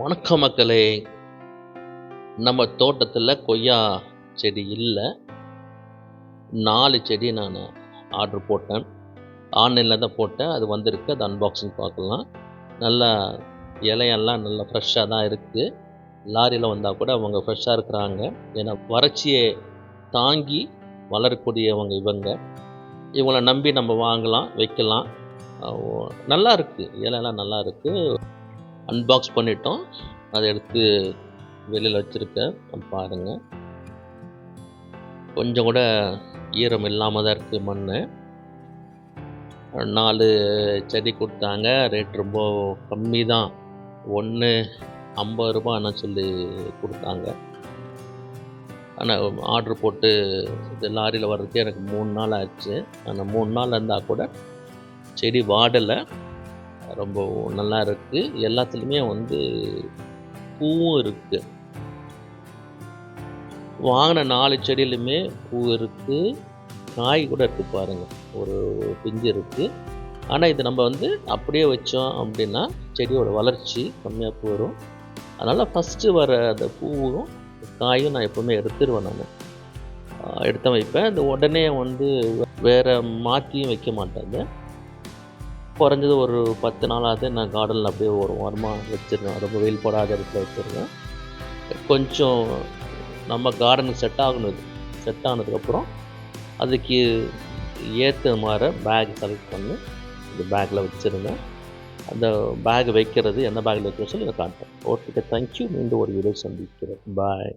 வணக்கம் மக்களே. நம்ம தோட்டத்தில் கொய்யா செடி இல்லை. நாலு செடி நான் ஆர்டர் போட்டேன். ஆன்லைனில் தான் போட்டேன். அது வந்திருக்கு. அது அன்பாக்சிங் பார்க்கலாம். நல்லா இலையெல்லாம் நல்லா ஃப்ரெஷ்ஷாக தான் இருக்குது லாரியில் வந்தால் கூட அவங்க ஃப்ரெஷ்ஷாக இருக்கிறாங்க. ஏன்னா வறட்சியை தாங்கி வளரக்கூடியவங்க இவங்க. இவங்களை நம்பி நம்ம வாங்கலாம் வைக்கலாம். நல்லா இருக்குது இலையெல்லாம் நல்லா இருக்குது அன்பாக்ஸ் பண்ணிட்டோம். அதை எடுத்து வெளியில் வச்சுருக்கேன். பாருங்கள் கொஞ்சம் கூட ஈரம் இல்லாமல் தான் இருக்குது மண் நாலு செடி கொடுத்தாங்க. ரேட் ரொம்ப கம்மி தான். ஒன்று ஐம்பது ரூபான்னு சொல்லி கொடுத்தாங்க. ஆனால் ஆர்டர் போட்டு இது லாரியில் வர்றதுக்கு எனக்கு மூணு நாள் ஆச்சு. ஆனால் மூணு நாள் இருந்தால் கூட செடி வாடலை. ரொம்ப நல்லா இருக்குது எல்லாத்துலேயுமே வந்து பூவும் இருக்குது வாங்கின நாலு செடியிலுமே பூ இருக்குது காய் கூட இருக்குது பாருங்கள் ஒரு பிஞ்சு இருக்குது ஆனால் இது நம்ம வந்து அப்படியே வச்சோம் அப்படின்னா செடியோட வளர்ச்சி கம்மியாக போயிடும் அதனால் ஃபஸ்ட்டு வர அந்த பூவும் காயும் நான் எப்போவுமே எடுத்துருவேன் நான். எடுத்து வைப்பேன். இந்த உடனே வந்து வேறு மாற்றியும் வைக்க மாட்டாங்க. குறைஞ்சது ஒரு பத்து நாளாவது நான் கார்டனில் அப்படியே ஒரு வாரமாக வச்சுருந்தேன் ரொம்ப வெயில் போடாத இடத்துல வச்சுருந்தேன் கொஞ்சம் நம்ம கார்டனுக்கு செட் ஆகணும் செட் ஆனதுக்கப்புறம் அதுக்கு ஏற்ற மாதிரி பேக் செலக்ட் பண்ணி இந்த பேக்கில் வச்சுருந்தேன். அந்த பேக் வைக்கிறது எந்த பேக்கில் வைக்கிறோம் சொல்லி நான் காட்டுறேன். ஓகே தேங்க்யூ மீண்டும் ஒரு வீடியோ சந்திக்கிறேன். பாய்